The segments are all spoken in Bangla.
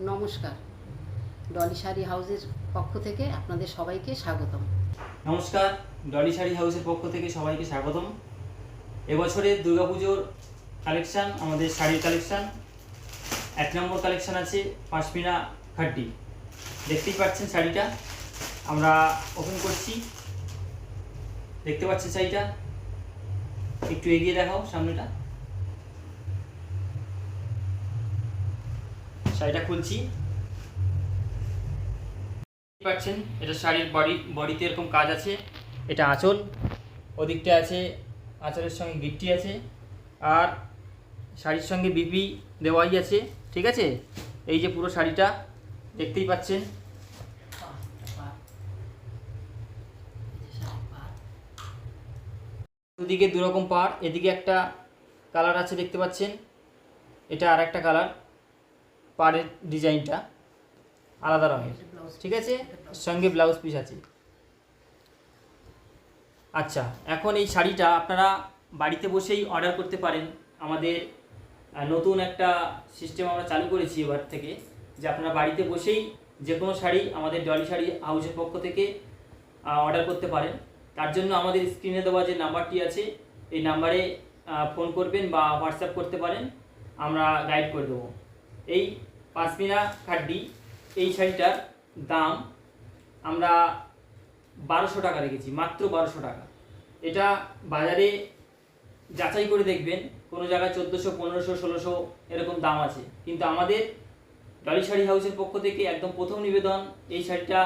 নমস্কার। ডলি শাড়ি হাউসের পক্ষ থেকে আপনাদের সবাইকে স্বাগতম। নমস্কার, ডলি শাড়ি হাউসের পক্ষ থেকে সবাইকে স্বাগতম। এবছরের দুর্গাপুজোর কালেকশান, আমাদের শাড়ির কালেকশান, এক নম্বর কালেকশান আছে পাঁচমিনা খাড্ডি। দেখতেই পাচ্ছেন শাড়িটা। আমরা ওপেন করছি। দেখতে পাচ্ছেন শাড়িটা। একটু এগিয়ে দেখাও সামনেটা। শাড়িটা খুলছি। পাচ্ছেন, এটা শাড়ির বডি, বডিতে এরকম কাজ আছে। এটা আঁচল, ওদিকটা আছে, আঁচলের সঙ্গে গিট্টি আছে, আর শাড়ির সঙ্গে বিপি দেওয়াই আছে, ঠিক আছে? এই যে পুরো শাড়িটা, দেখতেই পাচ্ছেন। দুদিকে দুরকম পাড়, এদিকে একটা কালার আছে, দেখতে পাচ্ছেন। এটা আর একটা কালার। পাড়ের ডিজাইনটা আলাদা রঙের। ঠিক আছে? সঙ্গে ব্লাউজ পিস আছে। আচ্ছা এখন এই শাড়িটা আপনারা বাড়িতে বসেই অর্ডার করতে পারেন। আমাদের নতুন একটা সিস্টেম আমরা চালু করেছি এবার থেকে যে আপনারা বাড়িতে বসেই যে কোনো শাড়ি আমাদের ডলি শাড়ি হাউসের পক্ষ থেকে অর্ডার করতে পারেন। তার জন্য আমাদের স্ক্রিনে দেওয়া যে নাম্বারটি আছে এই নাম্বারে ফোন করবেন বা হোয়াটসঅ্যাপ করতে পারেন। আমরা গাইড করে দেবো। এই পাঁচমিনা খাড্ডি, এই শাড়িটার দাম আমরা বারোশো টাকা রেখেছি, মাত্র বারোশো টাকা। এটা বাজারে যাচাই করে দেখবেন, কোনো জায়গায় চোদ্দোশো, পনেরোশো, ষোলোশো এরকম দাম আছে। কিন্তু আমাদের ডলি শাড়ি হাউসের পক্ষ থেকে একদম প্রথম নিবেদন, এই শাড়িটা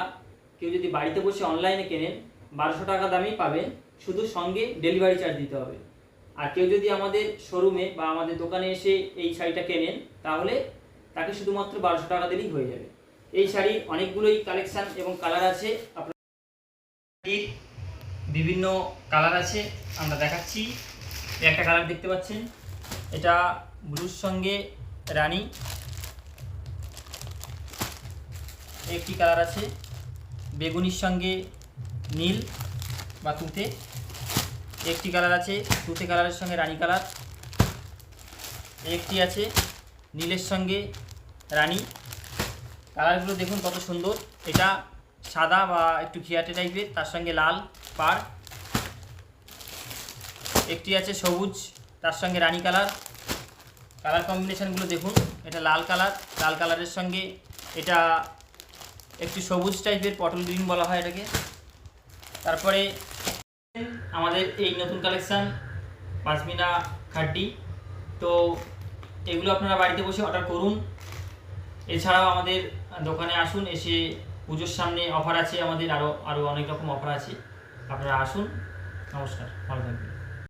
কেউ যদি বাড়িতে বসে অনলাইনে কেনেন, বারোশো টাকা দামেই পাবেন, শুধু সঙ্গে ডেলিভারি চার্জ দিতে হবে। আর কেউ যদি আমাদের শোরুমে বা আমাদের দোকানে এসে এই শাড়িটা কেনেন, তাহলে তাকে শুধুমাত্র বারোশো টাকা দিলেই হয়ে যাবে। এই শাড়ির অনেকগুলোই কালেকশান এবং কালার আছে। আপনার বিভিন্ন কালার আছে। আমরা দেখাচ্ছি। একটা কালার দেখতে পাচ্ছেন। এটা ব্লুর সঙ্গে রানী। একটি কালার আছে। বেগুনির সঙ্গে নীল বা তুতে। একটি কালার আছে। তুতে কালারের সঙ্গে রানী কালার একটি আছে নীলের সঙ্গে রানী। কালারগুলো দেখুন কত সুন্দর। এটা সাদা বা একটু ঘিয়াটে টাইপের, তার সঙ্গে লাল পাড় একটি আছে সবুজ, তার সঙ্গে রানী কালার। কালার কম্বিনেশনগুলো দেখুন, এটা লাল কালার। লাল কালারের সঙ্গে এটা একটু সবুজ টাইপের পটল গ্রিন বলা হয় এটাকে। তারপরে আমাদের এই নতুন কালেকশান পাঁচমিনা খাড্ডি তো এগুলো আপনারা বাড়িতে বসে অর্ডার করুন। এছাড়াও আমাদের দোকানে আসুন, এসে পুজোর সামনে অফার আছে, আমাদের আরও আরও অনেক রকম অফার আছে। আপনারা আসুন। নমস্কার, ভালো থাকবেন।